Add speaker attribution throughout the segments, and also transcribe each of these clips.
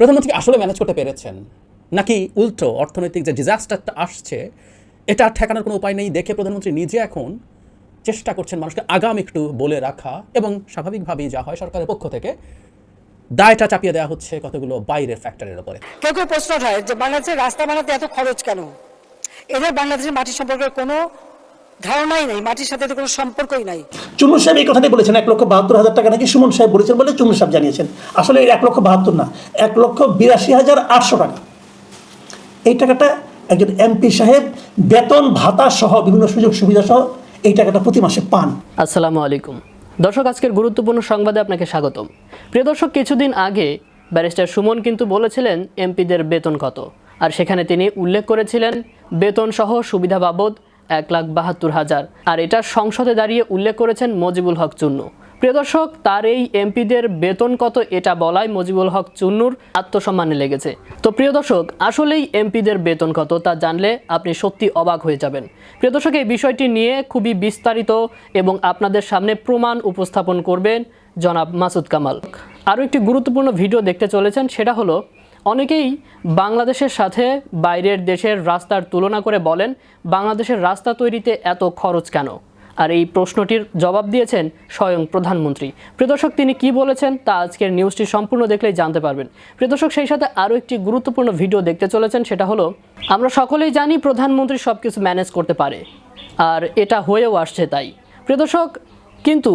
Speaker 1: প্রধানমন্ত্রী আসলে ম্যানেজ করতে পেরেছেন। নাকি উল্টো অর্থনৈতিক যে ডিজাস্টারটা আসছে, এটা আর ঠেকানোর কোনো উপায় নেই, দেখে প্রধানমন্ত্রী নিজে এখন চেষ্টা করছেন মানুষকে আগাম একটু বলে রাখা এবং স্বাভাবিকভাবেই যা হয় সরকারের পক্ষ থেকে দায়টা চাপিয়ে দেওয়া হচ্ছে কতগুলো বাইরের ফ্যাক্টরের উপরে।
Speaker 2: কেউ কেউ প্রশ্ন হয় যে বাংলাদেশের রাস্তা বানাতে এত খরচ কেন? এদের বাংলাদেশের মাটি সম্পর্কে কোনো ধারণাই নাই মাটির সাথে তো কোনো সম্পর্কই নাই।
Speaker 3: চুন্নু সাহেব এই কথাটাই বলেছেন এক লক্ষ বাহাত্তর হাজার টাকা নাকি সুমন সাহেব বলেছেন বলে চুন্নু সাহেব জানিয়েছেন। আসলে এর এক লক্ষ বাহাত্তর না এক লক্ষ বিরাশি হাজার আটশো টাকা। এই টাকাটা একজন এমপি সাহেব বেতন ভাতা সহ বিভিন্ন সুযোগ সুবিধা সহ এই টাকাটা প্রতি মাসে পান।
Speaker 4: আসসালামু আলাইকুম। দর্শক আজকের গুরুত্বপূর্ণ সংবাদে আপনাকে স্বাগতম। প্রিয় দর্শক কিছুদিন আগে ব্যারিস্টার সুমন কিন্তু বলেছিলেন এমপিদের বেতন কত। আর সেখানে তিনি উল্লেখ করেছিলেন বেতন সহ সুবিধা বাবদ এক লাখ বাহাত্তর হাজার। আর এটা সংসদে দাঁড়িয়ে উল্লেখ করেছেন মজিবুল হক চুন্নু। প্রিয় দর্শক, তার এই এমপিদের বেতন কত এটা বলাই মজিবুল হক চুন্নুর আত্মসম্মানে লেগেছে। তো প্রিয় দর্শক, আসলেই এমপিদের বেতন কত তা জানলে আপনি সত্যি অবাক হয়ে যাবেন। প্রিয় দর্শক, এই বিষয়টি নিয়ে খুবই বিস্তারিত এবং আপনাদের সামনে প্রমাণ উপস্থাপন করবেন জনাব মাসুদ কামাল। আরও একটি গুরুত্বপূর্ণ ভিডিও দেখতে চলেছেন, সেটা হলো অনেকেই বাংলাদেশের সাথে বাইরের দেশের রাস্তার তুলনা করে বলেন, বাংলাদেশের রাস্তা তৈরিতে এত খরচ কেন? আর এই প্রশ্নটির জবাব দিয়েছেন স্বয়ং প্রধানমন্ত্রী। প্রিয়দর্শক তিনি কি বলেছেন তা আজকের নিউজটি সম্পূর্ণ দেখলেই জানতে পারবেন। প্রিয়দর্শক সেই সাথে আরও একটি গুরুত্বপূর্ণ ভিডিও দেখতে চলেছেন, সেটা হলো, আমরা সকলেই জানি প্রধানমন্ত্রী সব কিছু ম্যানেজ করতে পারে, আর এটা হয়েও আসছে তাই। প্রিয়দর্শক কিন্তু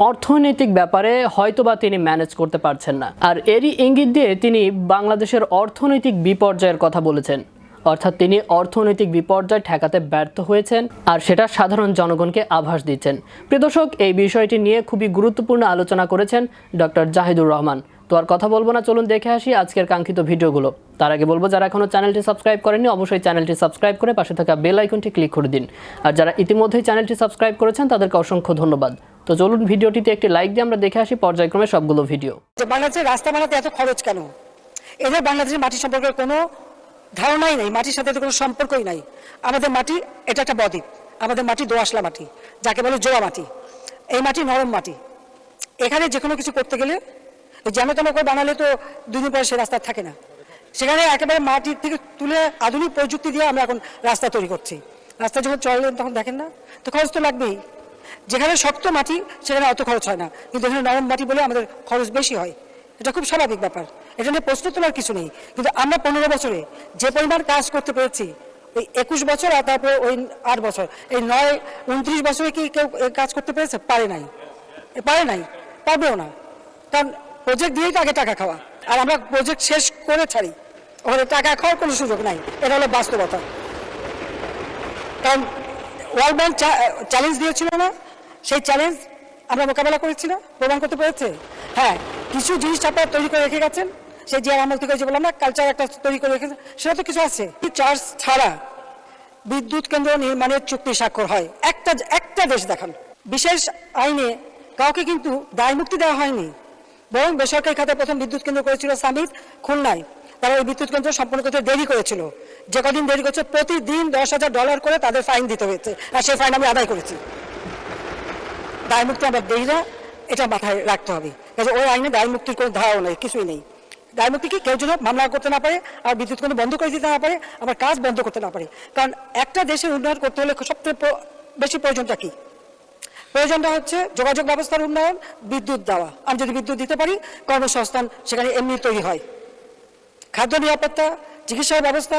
Speaker 4: অর্থনৈতিক ব্যাপারে হয়তোবা তিনি ম্যানেজ করতে পারছেন না। আর এরই ইঙ্গিত দিয়ে তিনি বাংলাদেশের অর্থনৈতিক বিপর্যয়ের কথা বলেছেন। অর্থাৎ তিনি অর্থনৈতিক বিপর্যয় ঠেকাতে ব্যর্থ হয়েছেন আর সেটা সাধারণ জনগণকে আভাস দিচ্ছেন। প্রিয় দর্শক, এই বিষয়টি নিয়ে খুবই গুরুত্বপূর্ণ আলোচনা করেছেন ডক্টর জাহিদুর রহমান। তো আর কথা বলব না, চলুন দেখে আসি আজকের কাঙ্ক্ষিত ভিডিওগুলো। তার আগে বলব, যারা এখনও চ্যানেলটি সাবস্ক্রাইব করেনি অবশ্যই চ্যানেলটি সাবস্ক্রাইব করে পাশে থাকা বেল আইকনটি ক্লিক করে দিন। আর যারা ইতিমধ্যেই চ্যানেলটি সাবস্ক্রাইব করেছেন, তাদেরকে অসংখ্য ধন্যবাদ। তো চলুন ভিডিওটিতে একটি লাইক দিয়ে আমরা দেখে আসি পর্যায়ক্রমে সবগুলো ভিডিও।
Speaker 2: বাংলাদেশের রাস্তা বানাতে এত খরচ কেন? এদের বাংলাদেশের মাটি সম্পর্কে কোনো ধারণাই নেই, মাটির সাথে কোনো সম্পর্কই নাই। আমাদের মাটি, এটা একটা বদ্বীপ। আমাদের মাটি দোআঁশলা মাটি, যাকে বলে জোড়া মাটি। এই মাটি নরম মাটি। এখানে যে কোনো কিছু করতে গেলে যেন তেন করে বানালে তো দুদিন পরে সে রাস্তা থাকে না। সেখানে একেবারে মাটির থেকে তুলে আধুনিক প্রযুক্তি দিয়ে আমরা এখন রাস্তা তৈরি করছি। রাস্তা যখন চলেন তখন দেখেন না? তো খরচ তো লাগবেই। যেখানে শক্ত মাটি, সেখানে অত খরচ হয় না। কিন্তু এখানে নরম মাটি বলে আমাদের খরচ বেশি হয়। এটা খুব স্বাভাবিক ব্যাপার। এটা নিয়ে প্রশ্ন তোলার কিছু নেই। কিন্তু আমরা পনেরো বছরে যে পরিমাণ কাজ করতে পেরেছি, ওই একুশ বছর আর তারপরে ওই আট বছর, এই নয়, উনত্রিশ বছরে কি কেউ কাজ করতে পেরেছে? পারে নাই। পারে নাই। পারবেও না। কারণ প্রজেক্ট দিয়েই তো আগে টাকা খাওয়া। আর আমরা প্রজেক্ট শেষ করে ছাড়ি। ওখানে টাকা খাওয়ার কোনো সুযোগ নাই। এটা হলো বাস্তবতা। কারণ ওয়ার্ল্ড ব্যাংক চ্যালেঞ্জ দিয়েছিল না। সেই চ্যালেঞ্জ আমরা মোকাবেলা করেছি না প্রমাণ করতে পেরেছে? হ্যাঁ কিছু জিনিস আপনারা তৈরি করে রেখে গেছেন। সেই যে আমল থেকে যে বললাম না কালচার একটা তৈরি করে রেখেছেন সেটা তো কিছু আছে। চার্জ ছাড়া বিদ্যুৎ কেন্দ্র নির্মাণের চুক্তি স্বাক্ষর হয়। একটা একটা দেশ দেখান। বিশেষ আইনে কাউকে কিন্তু দায় মুক্তি দেওয়া হয়নি। বরং বেসরকারি খাতে প্রথম বিদ্যুৎ কেন্দ্র করেছিল সামিত খুলনায়। তারা ওই বিদ্যুৎ কেন্দ্র সম্পন্ন করতে দেরি করেছিল। যে কদিন দেরি করছে, প্রতিদিন দশ হাজার ডলার করে তাদের ফাইন দিতে হয়েছে। আর সেই ফাইন আমি আদায় করেছি। দায় মুক্তি আমরা দেই না, এটা মাথায় রাখতে হবে। কাজে ওই আইনে দায় মুক্তির কোনো ধারাও নেই, কিছুই নেই। দায় মুক্তি কি কেউ যেন মামলা করতে না পারে, আর বিদ্যুৎ কেন্দ্র বন্ধ করে দিতে না পারে, আবার কাজ বন্ধ করতে না পারে। কারণ একটা দেশের উন্নয়ন করতে হলে সবচেয়ে বেশি প্রয়োজনটা কি? প্রয়োজনটা হচ্ছে যোগাযোগ ব্যবস্থার উন্নয়ন, বিদ্যুৎ দেওয়া। আমি যদি বিদ্যুৎ দিতে পারি, কর্মসংস্থান সেখানে এমনি তৈরি হয়। খাদ্য নিরাপত্তা, চিকিৎসার ব্যবস্থা,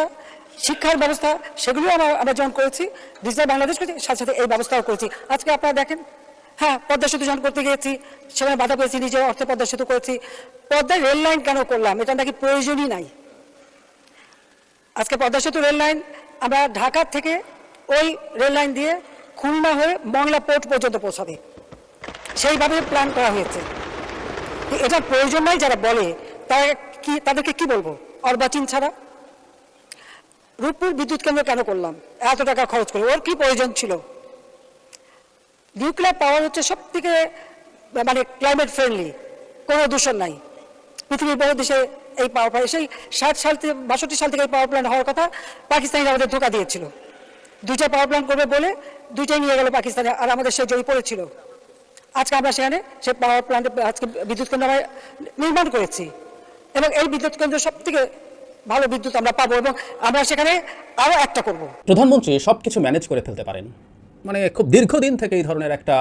Speaker 2: শিক্ষার ব্যবস্থা, সেগুলিও আমরা আমরা যেমন করেছি। ডিজিটাল বাংলাদেশ করেছি, সাথে সাথে এই ব্যবস্থাও করেছি। আজকে আপনারা দেখেন হ্যাঁ পদ্মা সেতু যখন করতে গিয়েছি, সেখানে বাধা পেয়েছি, নিজের অর্থে পদ্মা সেতু করেছি। পদ্মায় রেল লাইন কেন করলাম? এটা নাকি প্রয়োজনই নাই। আজকে পদ্মা সেতু রেল লাইন, আমরা ঢাকা থেকে ওই রেল লাইন দিয়ে খুলনা হয়ে মংলা পোর্ট পর্যন্ত পৌঁছাবে। সেইভাবে প্ল্যান করা হয়েছে। তো এটার প্রয়োজন নাই যারা বলে, তারা কি, তাদেরকে কি বলব? অর্বাচীন ছাড়া? রূপপুর বিদ্যুৎ কেন্দ্র কেন করলাম? এত টাকা খরচ করে। ওর কি প্রয়োজন ছিল? নিউক্লিয়ার পাওয়ার হচ্ছে সব থেকে মানে ক্লাইমেট ফ্রেন্ডলি কোনো দূষণ নাই। পৃথিবীর বহু দেশে এই পাওয়ার প্ল্যান্ট সেই ষাট সাল থেকে, বাষট্টি সাল থেকে এই পাওয়ার প্ল্যান্ট হওয়ার কথা পাকিস্তানিরা আমাদের ধোকা দিয়েছিল। দুইটা পাওয়ার প্ল্যান্ট করবে বলে দুইটাই নিয়ে গেল পাকিস্তানে, আর আমাদের সে জয়ী পড়েছিল। আজকে আমরা সেখানে সে পাওয়ার প্ল্যান্টে আজকে বিদ্যুৎ কেন্দ্র আমরা নির্মাণ করেছি। এবং এই বিদ্যুৎ কেন্দ্র সব থেকে ভালো বিদ্যুৎ আমরা পাবো এবং আমরা সেখানে আরও একটা করব।
Speaker 1: প্রধানমন্ত্রী সব কিছু ম্যানেজ করে ফেলতে পারেন। মানে খুব দীর্ঘদিন থেকে এই ধরনের একটা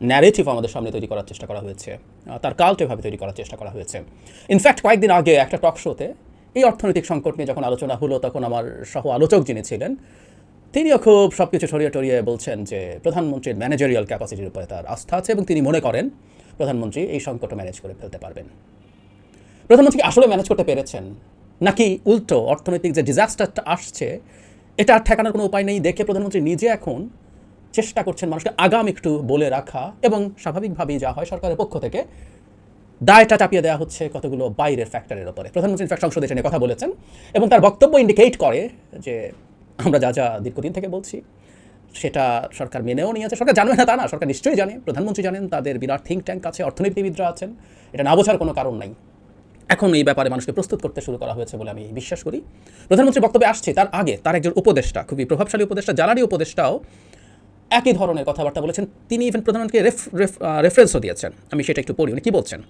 Speaker 1: ন্যারেটিভ আমাদের সামনে তৈরি করার চেষ্টা করা হয়েছে। তার কাল্ট এভাবে তৈরি করার চেষ্টা করা হয়েছে। ইনফ্যাক্ট কয়েকদিন আগে একটা টক শোতে এই অর্থনৈতিক সংকট নিয়ে যখন আলোচনা হলো, তখন আমার সহ আলোচক যিনি ছিলেন তিনিও খুব সব কিছু ছড়িয়ে টড়িয়ে বলছেন যে প্রধানমন্ত্রীর ম্যানেজারিয়াল ক্যাপাসিটির উপরে তার আস্থা আছে এবং তিনি মনে করেন প্রধানমন্ত্রী এই সংকট ম্যানেজ করে ফেলতে পারবেন। প্রধানমন্ত্রী আসলে ম্যানেজ করতে পেরেছেন? নাকি উল্টো অর্থনৈতিক যে ডিজাস্টারটা আসছে, এটা আর ঠেকানোর কোনো উপায় নেই দেখে প্রধানমন্ত্রী নিজে এখন চেষ্টা করছেন মানুষকে আগাম একটু বলে রাখা এবং স্বাভাবিকভাবেই যা হয় সরকারের পক্ষ থেকে দায়টা চাপিয়ে দেওয়া হচ্ছে কতগুলো বাইরের ফ্যাক্টরের ওপরে প্রধানমন্ত্রী ইনফ্যাক্ট সংসদে নিয়ে কথা বলেছেন এবং তার বক্তব্য ইন্ডিকেট করে যে আমরা যা যা দীর্ঘদিন থেকে বলছি, সেটা সরকার মেনেও নিয়েছে। সরকার জানবে না তা না, সরকার নিশ্চয়ই জানে। প্রধানমন্ত্রী জানেন, তাদের বিরাট থিঙ্ক ট্যাঙ্ক আছে, অর্থনীতিবিদরা আছেন। এটা না বোঝার কোনো কারণ নাই। এখন এই ব্যাপারে মানুষকে প্রস্তুত করতে শুরু করা হয়েছে বলে আমি বিশ্বাস করি। প্রধানমন্ত্রী বক্তব্যে আসছে, তার আগে তার একজন উপদেষ্টা, খুবই প্রভাবশালী উপদেষ্টা, জ্বালানি উপদেষ্টাও একই ধরনের কথাবার্তা বলেছেন। তিনি ইভেন প্রধানমন্ত্রীকে রেফ রেফারেন্সও দিয়েছেন। আমি সেটা একটু পড়ি, উনি কী বলছেন?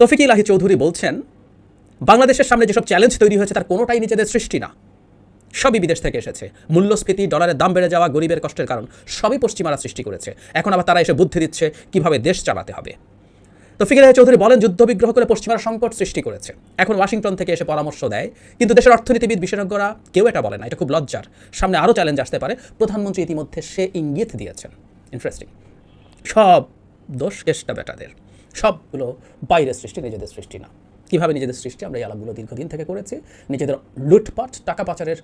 Speaker 1: তফিক ইলাহি চৌধুরী বলছেন, বাংলাদেশের সামনে যেসব চ্যালেঞ্জ তৈরি হয়েছে, তার কোনোটাই নিজেদের সৃষ্টি না। সবই বিদেশ থেকে এসেছে। মূল্যস্ফীতি, ডলারের দাম বেড়ে যাওয়া গরিবের কষ্টের কারণ, সবই পশ্চিমারা সৃষ্টি করেছে। এখন আবার তারা এসে বুদ্ধি দিচ্ছে কীভাবে দেশ চালাতে হবে। তো ফিকির চৌধুরী বলেন যুদ্ধ বিগ্রহ করে পশ্চিমারা সংকট সৃষ্টি করেছে। এখন ওয়াশিংটন থেকে এসে পরামর্শ দেয়, কিন্তু দেশের অর্থনীতিবিদ, বিশেষজ্ঞরা কেউ এটা বলে না, এটা খুব লজ্জার। সামনে আরও চ্যালেঞ্জ আসতে পারে। প্রধানমন্ত্রী ইতিমধ্যে সে ইঙ্গিত দিয়েছেন। ইন্টারেস্টিং সব দোষ কেষ্টা বেটাদের। সবগুলো বাইরের সৃষ্টি, নিজেদের সৃষ্টি না। কীভাবে নিজেদের সৃষ্টি আমরা এই আলাপগুলো দীর্ঘদিন থেকে করেছি, নিজেদের লুটপাট টাকা পাচারের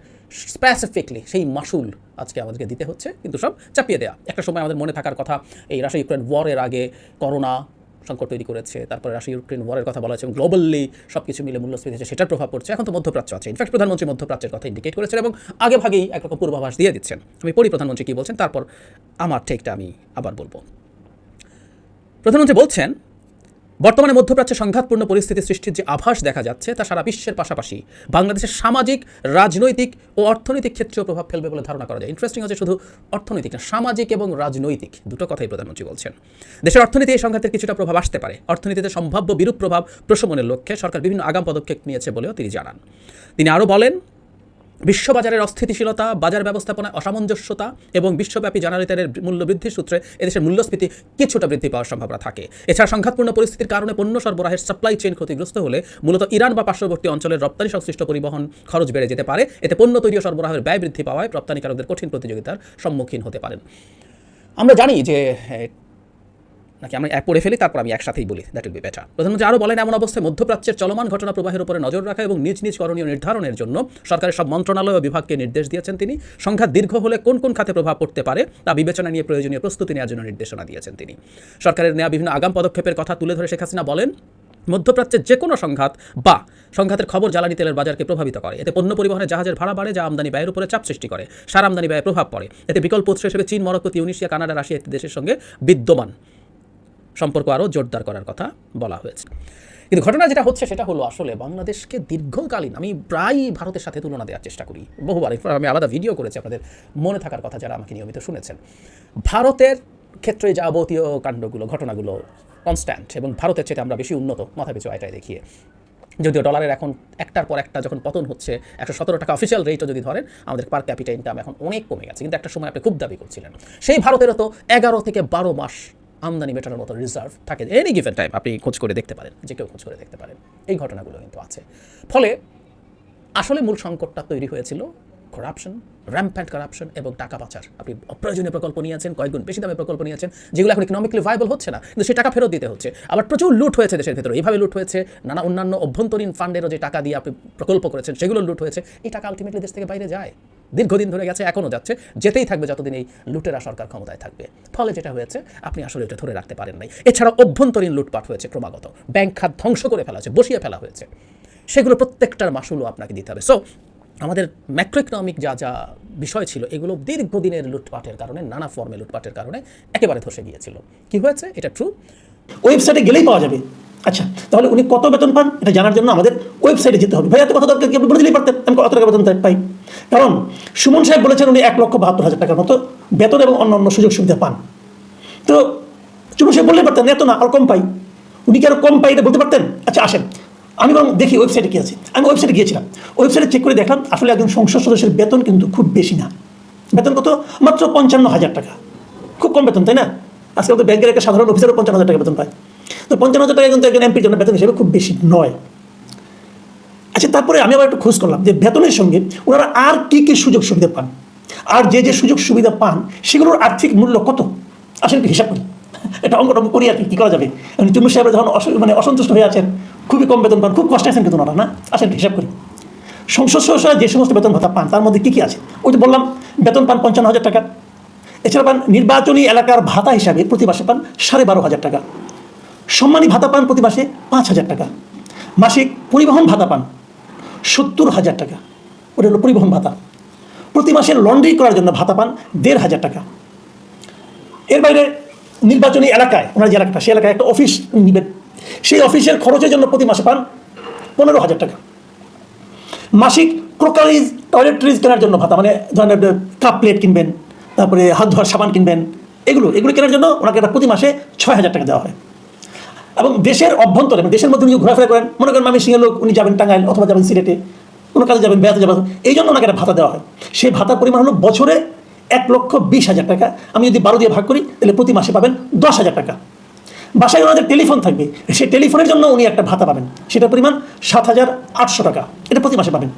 Speaker 1: স্পেসিফিকলি সেই মাসুল আজকে আমাদেরকে দিতে হচ্ছে, কিন্তু সব চাপিয়ে দেওয়া একটা সময় আমাদের মনে থাকার কথা, এই রাশিয়া ইউক্রেন ওয়ারের আগে করোনা সংকট তৈরি করেছে, তারপরে রাশিয়া ইউক্রেন ওয়ারের কথা বলা হয়েছে এবং গ্লোবালি সব কিছু মিলে মূল্যস্ফীতি হচ্ছে সেটার প্রভাব পড়ছে, এখন তো মধ্যপ্রাচ্য আছে। ইনফ্যাক্ট প্রধানমন্ত্রী মধ্যপ্রাচ্যের কথা ইন্ডিকেট করেছেন এবং আগে ভাগেই একরকম পূর্বাভাস দিয়ে দিচ্ছেন। আমি পড়ি প্রধানমন্ত্রী কী বলছেন, তারপর আমার ঠেকটা আমি আবার বলব। প্রধানমন্ত্রী বলছেন বর্তমানে মধ্যপ্রাচ্যে সংঘাতপূর্ণ পরিস্থিতি সৃষ্টির যে আভাস দেখা যাচ্ছে, তা সারা বিশ্বের পাশাপাশি বাংলাদেশের সামাজিক, রাজনৈতিক ও অর্থনৈতিক ক্ষেত্রেও প্রভাব ফেলবে বলে ধারণা করা যায়। ইন্টারেস্টিং হচ্ছে শুধু অর্থনৈতিক না, সামাজিক এবং রাজনৈতিক দুটো কথাই প্রধানমন্ত্রী বলছেন। দেশের অর্থনীতি এই সংঘাতের কিছুটা প্রভাব আসতে পারে। অর্থনীতিতে সম্ভাব্য বিরূপ প্রভাব প্রশমনের লক্ষ্যে সরকার বিভিন্ন আগাম পদক্ষেপ নিয়েছে বলেও তিনি জানান। তিনি আরও বলেন বিশ্ববাজারের অস্থিতিশীলতা, বাজার ব্যবস্থাপনায় অসামঞ্জস্যতা এবং বিশ্বব্যাপী জানারিতারের মূল্য বৃদ্ধির সূত্রে এদেশের মূল্যস্ফীতি কিছুটা বৃদ্ধি পাওয়ার সম্ভাবনা থাকে। এছাড়া সংঘাতপূর্ণ পরিস্থিতির কারণে পণ্য সরবরাহের সাপ্লাই চেইন ক্ষতিগ্রস্ত হলে মূলত ইরান বা পার্শ্ববর্তী অঞ্চলের রপ্তানি সংশ্লিষ্ট পরিবহন খরচ বেড়ে যেতে পারে। এতে পণ্য তৈরি সরবরাহের ব্যয় বৃদ্ধি পাওয়ায় রপ্তানিকারকদের কঠিন প্রতিযোগিতার সম্মুখীন হতে পারেন। আমরা জানি যে নাকি আমরা পড়ে ফেলি, তারপর আমি একসাথেই বলি দ্যাট উইল বি বেটার প্রধানমন্ত্রী আরও বলেন, এমন অবস্থায় মধ্যপ্রাচ্যের চলমান ঘটনা প্রবাহের উপরে নজর রাখা এবং নিজ নিজ করণীয় নির্ধারণের জন্য সরকারের সব মন্ত্রণালয় ও বিভাগকে নির্দেশ দিয়েছেন তিনি। সংঘাত দীর্ঘ হলে কোন কোন খাতে প্রভাব পড়তে পারে তা বিবেচনা নিয়ে প্রয়োজনীয় প্রস্তুতি নেওয়ার জন্য নির্দেশনা দিয়েছেন তিনি। সরকারের নেওয়া বিভিন্ন আগাম পদক্ষেপের কথা তুলে ধরে শেখ হাসিনা বলেন মধ্যপ্রাচ্যের যে কোনো সংঘাত বা সংঘাতের খবর জ্বালানি তেলের বাজারকে প্রভাবিত করে। এতে পণ্য পরিবহনে জাহাজের ভাড়া বাড়ে, যা আমদানি ব্যয়ের উপরে চাপ সৃষ্টি করে। সার আমদানি ব্যয়ে প্রভাব পড়ে। এতে বিকল্প উৎস হিসেবে চীন, মরক্কো, তিউনিশিয়া, কানাডা, রাশিয়া দেশের সঙ্গে বিদ্যমান। সম্পর্ক আরও জোরদার করার কথা বলা হয়েছে। কিন্তু ঘটনা যেটা হচ্ছে সেটা হলো আসলে বাংলাদেশকে দীর্ঘকালীন, আমি প্রায়ই ভারতের সাথে তুলনা দেওয়ার চেষ্টা করি, বহুবার আমি আলাদা ভিডিও করেছি আপনাদের মনে থাকার কথা যারা আমাকে নিয়মিত শুনেছেন। ভারতের ক্ষেত্রে যাবতীয় কাণ্ডগুলো, ঘটনাগুলো কনস্ট্যান্ট এবং ভারতের চেয়ে আমরা বেশি উন্নত, মাথা পিছু আয়টায় দেখিয়ে। যদিও ডলারের এখন একটার পর একটা যখন পতন হচ্ছে, একশো সতেরো টাকা অফিসিয়াল রেটও যদি ধরেন, আমাদের পার ক্যাপিটা ইনকাম এখন অনেক কমে গেছে। কিন্তু একটা সময় আপনি খুব দাবি করছিলেন। সেই ভারতেরও তো এগারো থেকে বারো মাস আমদানি মেটানোর মতো রিজার্ভ থাকে এনি গিভেন টাইম আপনি খোঁজ করে দেখতে পারেন, যে কেউ খোঁজ করে দেখতে পারেন। এই ঘটনাগুলো কিন্তু আছে। ফলে আসলে মূল সংকটটা তৈরি হয়েছিল করাপশন র্যাম্প্যান্ট করাপশন এবং টাকা পাচার। আপনি অপ্রয়োজনীয় প্রকল্প নিয়েছেন কয়েকগুণ বেশি দামে প্রকল্প নিয়েছেন যেগুলো এখন ইকোনমিক্যালি ভাইবল হচ্ছে না, কিন্তু সেই টাকা ফেরত দিতে হচ্ছে। আবার প্রচুর লুট হয়েছে দেশের ভেতরে। এইভাবে লুট হয়েছে, নানা অন্যান্য অভ্যন্তরীণ ফান্ডেরও যে টাকা দিয়ে আপনি প্রকল্প করেছেন, সেগুলো লুট হয়েছে। এই টাকা আলটিমেটলি দেশ থেকে বাইরে যায়। দীর্ঘদিন ধরে গেছে, এখনও যাচ্ছে, যেতেই থাকবে যতদিন এই লুটেরা সরকার ক্ষমতায় থাকবে। ফলে যেটা হয়েছে, আপনি আসলে এটা ধরে রাখতে পারেন নাই। এছাড়া অভ্যন্তরীণ লুটপাট হয়েছে ক্রমাগত। ব্যাংক খাত ধ্বংস করে ফেলা হয়েছে, বসিয়ে ফেলা হয়েছে। সেগুলো প্রত্যেকটার মাসুলও আপনাকে দিতে হবে। সো আমাদের ম্যাক্রো ইকোনমিক যা যা বিষয় ছিল, এগুলো দীর্ঘদিনের লুটপাটের কারণে, নানা ফর্মে লুটপাটের কারণে একেবারে ধসে গিয়েছিল। কি হয়েছে? এটা ট্রু
Speaker 3: ওয়েবসাইটে গেলেই পাওয়া যাবে। আচ্ছা তাহলে উনি কত বেতন পান? এটা জানার জন্য আমাদের ওয়েবসাইটে যেতে হবে। ভাই, এত কথা দরকার কি আপনি বলে দিলেই পারতেন। আমি কত টাকা বেতন পাই? কারণ সুমন সাহেব বলেছেন উনি এক লক্ষ বাহাত্তর হাজার টাকার মতো বেতন এবং অন্য অন্য সুযোগ সুবিধা পান। তো সুমন সাহেব বললেই পারতেন, এত না, আর কম পাই। উনি কি আরও কম পাই এটা বলতে পারতেন? আচ্ছা আসেন। আমি বরং দেখি ওয়েবসাইটে কী আছে। আমি ওয়েবসাইটে গিয়েছিলাম। ওয়েবসাইটে চেক করে দেখলাম, আসলে একজন সংসদ সদস্যের বেতন কিন্তু খুব বেশি না। বেতন কত? মাত্র পঞ্চান্ন হাজার টাকা। খুব কম বেতন, তাই না? আজকাল তো ব্যাংকের একটা সাধারণ অফিসারও পঞ্চান্ন হাজার টাকা বেতন পায়। তো পঞ্চান্ন হাজার টাকা কিন্তু একজন এমপির জন্য বেতন হিসেবে খুব বেশি নয়। আচ্ছা তারপরে আমি আবার একটু খোঁজ করলাম যে বেতনের সঙ্গে ওনারা আর কি কি সুযোগ সুবিধা পান। আর যে যে সুযোগ সুবিধা পান, সেগুলোর আর্থিক মূল্য কত? আসলে একটু হিসাব করি। এটা অঙ্ক টঙ্ক করি আর কি করা যাবে? চুম্বু সাহেব যখন মানে অসন্তুষ্ট হয়ে আছেন, খুবই কম বেতন পান, খুব কষ্ট আছেন কিন্তু ওনারা, না? আসলে একটু হিসাব করি। সংসদ সদস্যরা যে সমস্ত বেতন ভাতা পান, তার মধ্যে কী কী আছে? ওই তো বললাম, বেতন পান পঞ্চান্ন হাজার টাকা। এছাড়া পান নির্বাচনী এলাকার ভাতা হিসাবে প্রতি মাসে পান সাড়ে বারো হাজার টাকা। সম্মানী ভাতা পান প্রতি মাসে পাঁচ হাজার টাকা। মাসিক পরিবহন ভাতা পান সত্তর হাজার টাকা। ওটা হলো পরিবহন ভাতা। প্রতি মাসে লন্ড্রি করার জন্য ভাতা পান দেড় হাজার টাকা। এর বাইরে নির্বাচনী এলাকায়, ওনার যে এলাকাটা, সেই এলাকায় একটা অফিস নিবেন সেই অফিসের খরচের জন্য প্রতি মাসে পান পনেরো হাজার টাকা। মাসিক ক্রোকারিজ, টয়লেট্রিজ কেনার জন্য ভাতা মানে ধরেন কাপ প্লেট কিনবেন, তারপরে হাত ধোয়ার সাবান কিনবেন, এগুলো এগুলো কেনার জন্য ওনাকে একটা প্রতি মাসে ছয় হাজার টাকা দেওয়া হয়। এবং দেশের অভ্যন্তরে দেশের মধ্যে উনি ঘোরাফেরা করেন। মনে করেন মামি সিংহের লোক, উনি যাবেন টাঙ্গাইল অথবা যাবেন সিলেটে, কোনো কাজে যাবেন, বেড়াতে যাবেন। এই জন্য ওনাকে একটা ভাতা দেওয়া হয়। সেই ভাতার পরিমাণ হলো বছরে এক লক্ষ বিশ হাজার টাকা। আমি যদি বারো দিয়ে ভাগ করি, তাহলে প্রতি মাসে পাবেন দশ হাজার টাকা। বাসায় ওনাদের টেলিফোন থাকবে। সেই টেলিফোনের জন্য উনি একটা ভাতা পাবেন। সেটার পরিমাণ সাত হাজার আটশো টাকা। এটা প্রতি মাসে পাবেন।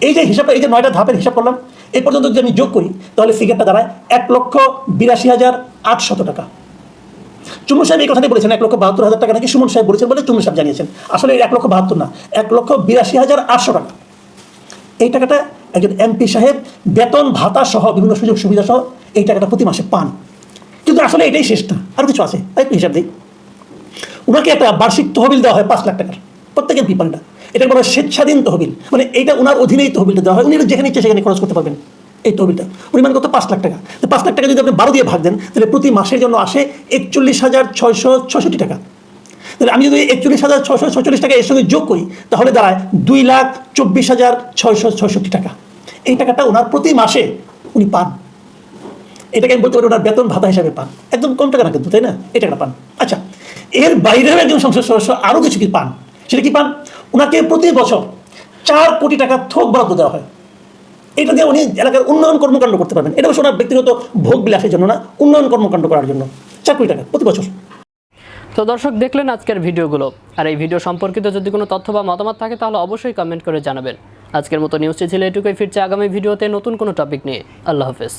Speaker 3: এই যে হিসাবটা এই যে নয়টা ধাপের হিসাব করলাম এই পর্যন্ত যদি আমি যোগ করি, তাহলে ফিগারটা দাঁড়ায় এক লক্ষ বিরাশি হাজার আটশত টাকা। চুমু সাহেব এই কথাটি বলেছেন, এক লক্ষ বাহাত্তর হাজার টাকা নাকি সুমন সাহেব বলেছেন বলে চুমু সাহেব জানিয়েছেন। আসলে এক লক্ষ বাহাত্তর না, এক লক্ষ বিরাশি হাজার আটশো টাকা। এই টাকাটা একজন এমপি সাহেব বেতন, ভাতা সহ বিভিন্ন সুযোগ সুবিধা সহ এই টাকাটা প্রতি মাসে পান। কিন্তু আসলে এটাই শেষটা আর কিছু আছে? একটু হিসাব দিই। ওনাকে একটা বার্ষিক তহবিল দেওয়া হয় পাঁচ লাখ টাকার, প্রত্যেক এমপি পান না এটা বলা হয় স্বেচ্ছাধীন তহবিল। মানে এটা ওনার অধীনেই তহবিলটা দেওয়া হয়, উনি যেখানে ইচ্ছে সেখানে খরচ করতে পারবেন। এই তহবিলটা। পরিমাণ কত পাঁচ লাখ টাকা। তো পাঁচ লাখ টাকা যদি আপনি বারো দিয়ে ভাগ দেন, তাহলে প্রতি মাসের জন্য আসে একচল্লিশ হাজার ছয়শো ছষট্টি টাকা। তাহলে আমি যদি একচল্লিশ হাজার ছশো ছচল্লিশ টাকা এর সঙ্গে যোগ করি, তাহলে দাঁড়ায় দুই লাখ চব্বিশ হাজার ছয়শো ছয়ষট্টি টাকা। এই টাকাটা ওনার প্রতি মাসে উনি পান। এটাকে আমি বলতে পারি ওনার বেতন ভাতা হিসাবে পান। একদম কম টাকা না কিন্তু, তাই না? এই টাকাটা পান। আচ্ছা এর বাইরেও একজন সংসদ সদস্য আরও কিছু কি পান? সেটা কি পান? ওনাকে প্রতি বছর চার কোটি টাকা থোক বরাদ্দ দেওয়া হয়। এটা দিয়ে উনি এলাকার উন্নয়ন কর্মকাণ্ড করতে পারবেন। এটা অবশ্য ওনার ব্যক্তিগত ভোগ বিলাসের জন্য না, উন্নয়ন কর্মকাণ্ড করার জন্য। চার কোটি টাকা প্রতি বছর।
Speaker 4: তো দর্শক, দেখলেন আজকের ভিডিওগুলো। আর এই ভিডিও সম্পর্কিত যদি কোনো তথ্য বা মতামত থাকে, তাহলে অবশ্যই কমেন্ট করে জানাবেন। আজকের মতো নিউজটি ছিল এটুকুই। ফিরছে আগামী ভিডিওতে নতুন কোনো টপিক নিয়ে। আল্লাহ হাফেজ।